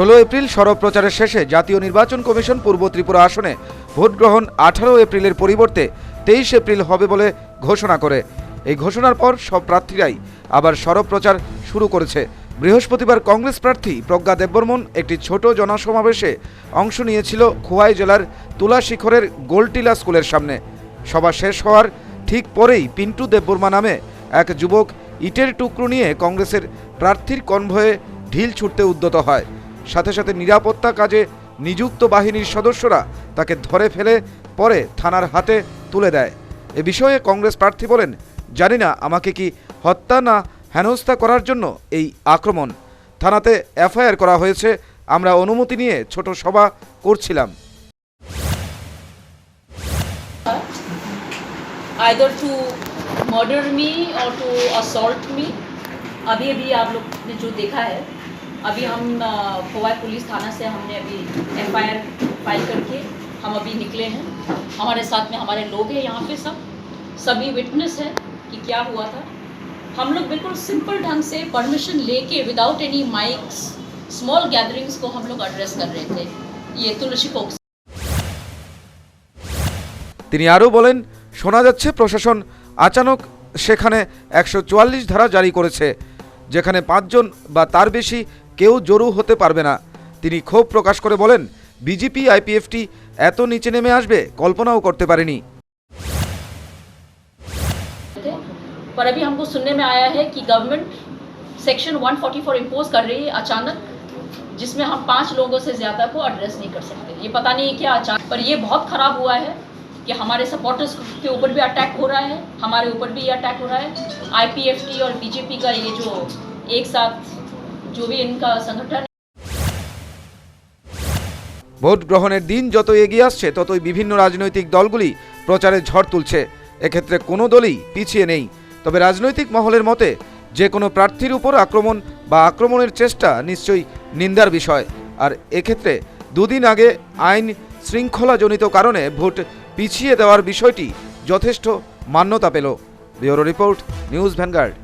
ষোলো এপ্রিল সরব প্রচারের শেষে জাতীয় নির্বাচন কমিশন পূর্ব ত্রিপুরা আসনে ভোট গ্রহণ আঠারো এপ্রিলের পরিবর্তে তেইশ এপ্রিল হবে বলে ঘোষণা করে। এই ঘোষণার পর সব প্রার্থীরাই আবার সরব প্রচার শুরু করেছে। বৃহস্পতিবার কংগ্রেস প্রার্থী প্রজ্ঞা দেববর্মন একটি ছোট জনসমাবেশে অংশ নিয়েছিল খোয়াই জেলার তুলা শিখরের গোলটিলা স্কুলের সামনে। সভা শেষ হওয়ার ঠিক পরেই পিন্টু দেববর্মা নামে এক যুবক ইটের টুকরো নিয়ে কংগ্রেসের প্রার্থীর কনভয়ে ঢিল ছুটতে উদ্যত হয়। সাথে সাথে নিরাপত্তা কাজে নিযুক্ত বাহিনীর সদস্যরা তাকে ধরে ফেলে পরে থানার হাতে তুলে দেয় এ বিষয়ে কংগ্রেস প্রার্থী বলেন জানি না আমাকে কি হত্যা না হেনস্থা করার জন্য এই আক্রমণ থানাতে এফআইআর করা হয়েছে আমরা অনুমতি নিয়ে ছোট সভা করছিলাম either to murder me or to assault me अभी अभी आप लोग ने जो देखा है अभी हम अ, फवाई पुलिस थाना से हमने अभी एफआईआर फाइल करके हम अभी निकले हैं हमारे साथ में हमारे लोग हैं यहाँ पे सब सभी विटनेस है कि क्या हुआ था हम लोग बिल्कुल सिंपल ढंग से परमिशन लेके without any mics small gatherings को हम लोग एड्रेस कर रहे थे ये तुलसी फोक्स তিনি আরও বলেন শোনা যাচ্ছে প্রশাসন আচানক সেখানে একশো চুয়াল্লিশ ধারা জারি করেছে যেখানে পাঁচজন বা তার বেশি কেউ জড়ো হতে পারবে না তিনি ক্ষোভ প্রকাশ করে বলেন বিজেপি আইপিএফটি এত নিচে নেমে আসবে কল্পনাও করতে পারেনি थे पर अभी हमको सुनने में आया है कि गवर्नमेंट सेक्शन 144 इम्पोज कर रही है अचानक जिसमें हम पांच लोगों से ज़्यादा को एड्रेस नहीं कर सकते ये पता नहीं क्या अचानक पर ये बहुत ख़राब हुआ है कि हमारे सपोर्टर्स के ऊपर भी अटैक हो रहा है हमारे ऊपर भी ये अटैक हो रहा है आईपीएफटी और बीजेपी का ये जो एक साथ जो भी इनका संगठन ভোট গ্রহণের দিন যত এগিয়ে আসছে ততই বিভিন্ন রাজনৈতিক দলগুলি প্রচারে ঝড় তুলছে এক্ষেত্রে কোনো দলই পিছিয়ে নেই তবে রাজনৈতিক মহলের মতে যে কোনো প্রার্থীর উপর আক্রমণ বা আক্রমণের চেষ্টা নিশ্চয়ই নিন্দার বিষয় আর এক্ষেত্রে দুদিন আগে আইন শৃঙ্খলাজনিত কারণে ভোট পিছিয়ে দেওয়ার বিষয়টি যথেষ্ট মান্যতা পেল ব্যুরো রিপোর্ট নিউজ ভ্যানগার্ড